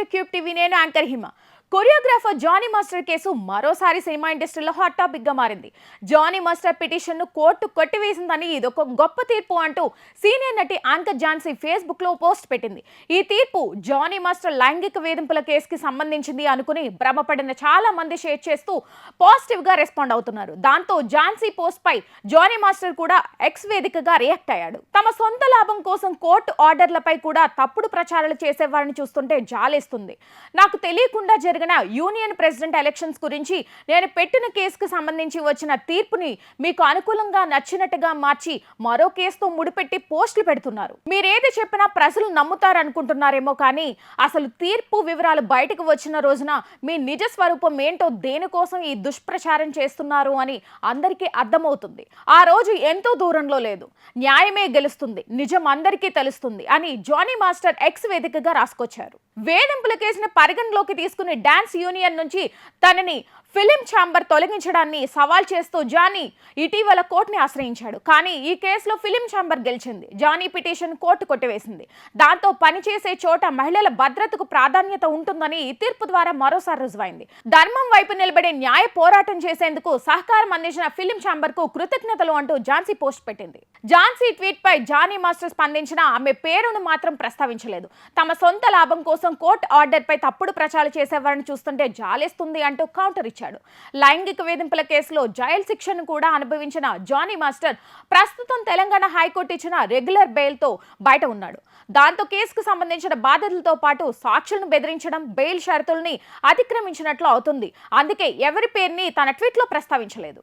To cube TV నేను anchor హిమ choreographer Jani master case మరోసారి cinema ఇండస్ట్రీలో హాట్ టాపిక్గా మారింది. జానీ మాస్టర్ పిటిషన్ను కోర్టు కొట్టివేసిందని ఇదొక గొప్ప తీర్పు అంటూ సీనియర్ నటి యాంకర్ జాన్సీ ఫేస్బుక్లో పోస్ట్ పెట్టింది. ఈ తీర్పు జానీ మాస్టర్ లైంగిక వేధింపుల కేసుకి సంబంధించింది అనుకుని భ్రమపడిన చాలా మంది షేర్ చేస్తూ పాజిటివ్గా రెస్పాండ్ అవుతున్నారు. దాంతో జాన్సీ పోస్ట్ పై జానీ మాస్టర్ కూడా ఎక్స్ వేదికగా రియాక్ట్ అయ్యాడు. తమ సొంత లాభం కోసం కోర్టు ఆర్డర్లపై కూడా తప్పుడు ప్రచారాలు చేసేవారిని చూస్తుంటే జాలేస్తుంది. నాకు తెలియకుండా జరిగిన యూనియన్ ప్రెసిడెంట్ ఎలక్షన్స్ గురించి నేను పెట్టిన కేసుకు సంబంధించి వచ్చిన తీర్పుని మీకు అనుకూలంగా నచ్చినట్టుగా మార్చి మరో కేసుతో ముడిపెట్టి పోస్టులు పెడుతున్నారు. మీరేది చెప్పినా ప్రజలు నమ్ముతారనుకుంటున్నారేమో కానీ అసలు తీర్పు వివరాలు బయటకు వచ్చిన రోజున మీ నిజ స్వరూపం ఏంటో దేనికోసం ఈ దుష్ప్రచారం చేస్తున్నారు అని అందరికీ అర్థమవుతుంది. ఆ రోజు ఎంతో దూరంలో లేదు. న్యాయమే గెలుస్తుంది. నిజం అందరికీ తెలుస్తుంది అని జానీ మాస్టర్ ఎక్స్ వేదికగా రాసుకొచ్చారు. వేధింపుల కేసును పరిగణలోకి తీసుకుని డాన్స్ యూనియన్ నుంచి తనని ఫిలిం ఛాంబర్ తొలగించడాన్ని సవాల్ చేస్తూ జానీ ఇటీవల కోర్టుని ఆశ్రయించాడు. కానీ ఈ కేసులో ఫిలిం ఛాంబర్ గెలిచింది. జానీ పిటిషన్ కోర్టు కొట్టివేసింది. దాంతో పనిచేసే చోట మహిళల భద్రతకు ప్రాధాన్యత ఉంటుందని ఈ తీర్పు ద్వారా మరోసారి రుజువైంది. ధర్మం వైపు నిలబడే న్యాయ పోరాటం చేసేందుకు సహకారం అందించిన ఫిలిం ఛాంబర్కు కృతజ్ఞతలు అంటూ ఝాన్సీ పోస్ట్ పెట్టింది. ఝాన్సీ ట్వీట్ పై జానీ మాస్టర్ స్పందించిన ఆమె పేరును మాత్రం ప్రస్తావించలేదు. తమ సొంత లాభం కోసం కోర్టు ఆర్డర్ పై తప్పుడు ప్రచారం చేసేవారిని చూస్తుంటే జాలేస్తుంది అంటూ కౌంటర్ ఇచ్చాడు. లైంగిక వేధింపుల కేసులో జైలు శిక్షను కూడా అనుభవించిన జానీ మాస్టర్ ప్రస్తుతం తెలంగాణ హైకోర్టు ఇచ్చిన రెగ్యులర్ బెయిల్తో బయట ఉన్నాడు. దాంతో కేసుకు సంబంధించిన బాధ్యతలతో పాటు సాక్షులను బెదిరించడం బెయిల్ షరతుల్ని అతిక్రమించినట్లు అవుతుంది. అందుకే ఎవరి పేరుని తన ట్వీట్లో ప్రస్తావించలేదు.